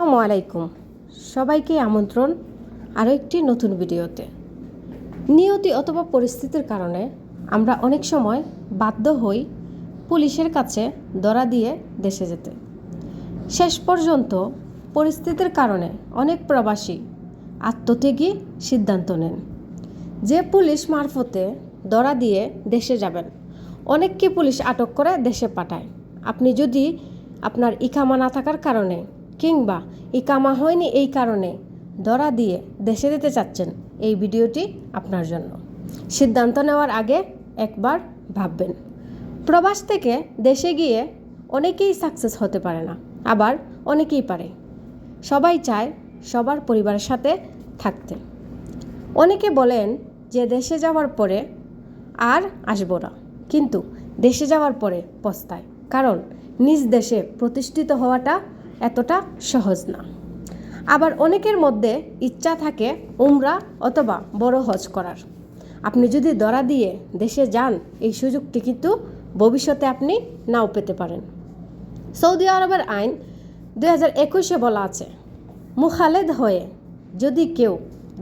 আসসালামু আলাইকুম। সবাইকে আমন্ত্রণ আরও একটি নতুন ভিডিওতে। নিয়তি অথবা পরিস্থিতির কারণে আমরা অনেক সময় বাধ্য হই পুলিশের কাছে ধরা দিয়ে দেশে যেতে। শেষ পর্যন্ত পরিস্থিতির কারণে অনেক প্রবাসী আত্মত্যাগী সিদ্ধান্ত নেন। যে পুলিশ মারফতে ধরা দিয়ে দেশে যাবেন, অনেককে পুলিশ আটক করে দেশে পাঠায়। আপনি যদি আপনার ইকামা না থাকার কারণে কিংবা ইকামা হয়নি এই কারণে, ধরা দিয়ে দেশে দিতে চাচ্ছেন এই ভিডিওটি আপনার জন্য। সিদ্ধান্ত নেওয়ার আগে একবার ভাববেন। প্রবাস থেকে দেশে গিয়ে অনেকেই সাকসেস হতে পারে না, আবার অনেকেই পারে। সবাই চায় সবার পরিবারের সাথে থাকতে। অনেকে বলেন যে দেশে যাওয়ার পরে আর আসব না, কিন্তু দেশে যাওয়ার পরে পস্তায়। কারণ নিজ দেশে প্রতিষ্ঠিত হওয়াটা এতটা সহজ না। আবার অনেকের মধ্যে ইচ্ছা থাকে উমরা অথবা বড় হজ করার। আপনি যদি দরা দিয়ে দেশে যান, এই সুযোগটি কিন্তু ভবিষ্যতে আপনি নাও পেতে পারেন। সৌদি আরবের আইন দুই হাজার একুশে বলা আছে, মুখালেদ হয়ে যদি কেউ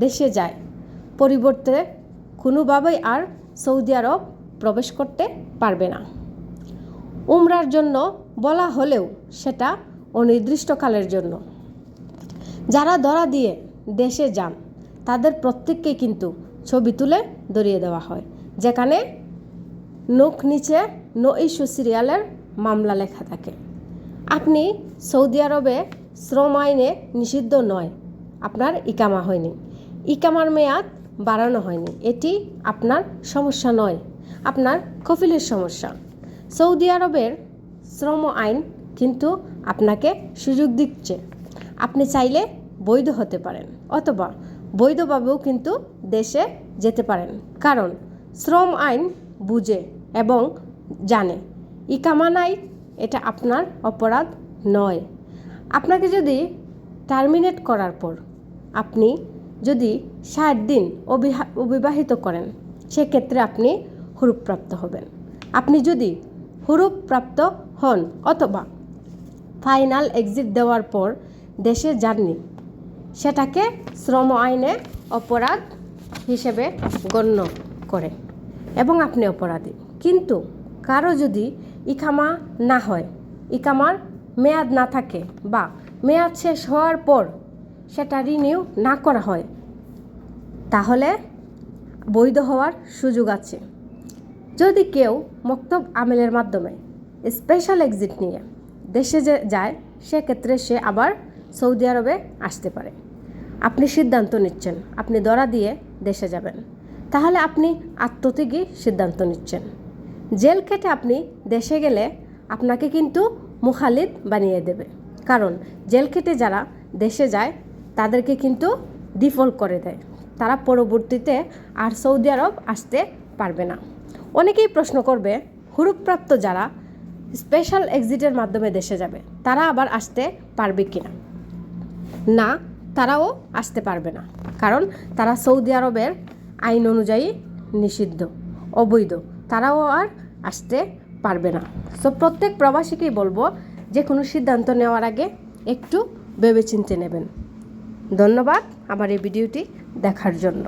দেশে যায়, পরিবর্তে কোনোভাবেই আর সৌদি আরব প্রবেশ করতে পারবে না। উমরার জন্য বলা হলেও সেটা অনির্দিষ্টকালের জন্য। যারা ধরা দিয়ে দেশে যান, তাদের প্রত্যেককে কিন্তু ছবি তুলে ধরিয়ে দেওয়া হয়, যেখানে নোক নিচে নো ইস্যু সিরিয়ালের মামলা লেখা থাকে। আপনি সৌদি আরবে শ্রম আইনে নিষিদ্ধ নয়, আপনার ইকামা হয়নি। ইকামার মেয়াদ বাড়ানো হয়নি, এটি আপনার সমস্যা নয়, আপনার কফিলের সমস্যা। সৌদি আরবের শ্রম আইন কিন্তু আপনাকে সুযোগ দিচ্ছে। আপনি চাইলে বৈধ হতে পারেন অথবা বৈধভাবেও কিন্তু দেশে যেতে পারেন। কারণ শ্রম আইন বুঝে এবং জানে। ইকামা নাই এটা আপনার অপরাধ নয়। আপনাকে যদি টার্মিনেট করার পর আপনি যদি ষাট দিন অবিবাহিত করেন, সেক্ষেত্রে আপনি হুরুপ্রাপ্ত হবেন। আপনি যদি হুরুপ্রাপ্ত হন অথবা ফাইনাল এক্সিট দেওয়ার পর দেশে যাননি সেটাকে শ্রম আইনে অপরাধ হিসেবে গণ্য করে এবং আপনি অপরাধী। কিন্তু কারও যদি ইকামা না হয়, ইকামার মেয়াদ না থাকে বা মেয়াদ শেষ হওয়ার পর সেটা রিনিউ না করা হয়, তাহলে বৈধ হওয়ার সুযোগ আছে। যদি কেউ মক্তব আমেলের মাধ্যমে স্পেশাল এক্সিট নিয়ে দেশে যে যায়, সেক্ষেত্রে সে আবার সৌদি আরবে আসতে পারে। আপনি সিদ্ধান্ত নিচ্ছেন, আপনি দরা দিয়ে দেশে যাবেন। তাহলে আপনি আত্মত্যাগী সিদ্ধান্ত নিচ্ছেন। জেল কেটে আপনি দেশে গেলে আপনাকে কিন্তু মুখালিদ বানিয়ে দেবে। কারণ জেল কেটে যারা দেশে যায়, তাদেরকে কিন্তু ডিফল্ট করে দেয়। তারা পরবর্তীতে আর সৌদি আরব আসতে পারবে না। অনেকেই প্রশ্ন করবে হুরুপ্রাপ্ত যারা স্পেশাল এক্সিটের মাধ্যমে দেশে যাবে। তারা আবার আসতে পারবে কি না না তারাও আসতে পারবে না। কারণ তারা সৌদি আরবের আইন অনুযায়ী নিষিদ্ধ, অবৈধ। তারাও আর আসতে পারবে না। সো প্রত্যেক প্রবাসীকেই বলব যে কোনো সিদ্ধান্ত নেওয়ার আগে একটু ভেবেচিন্তে নেবেন। ধন্যবাদ আমার এই ভিডিওটি দেখার জন্য।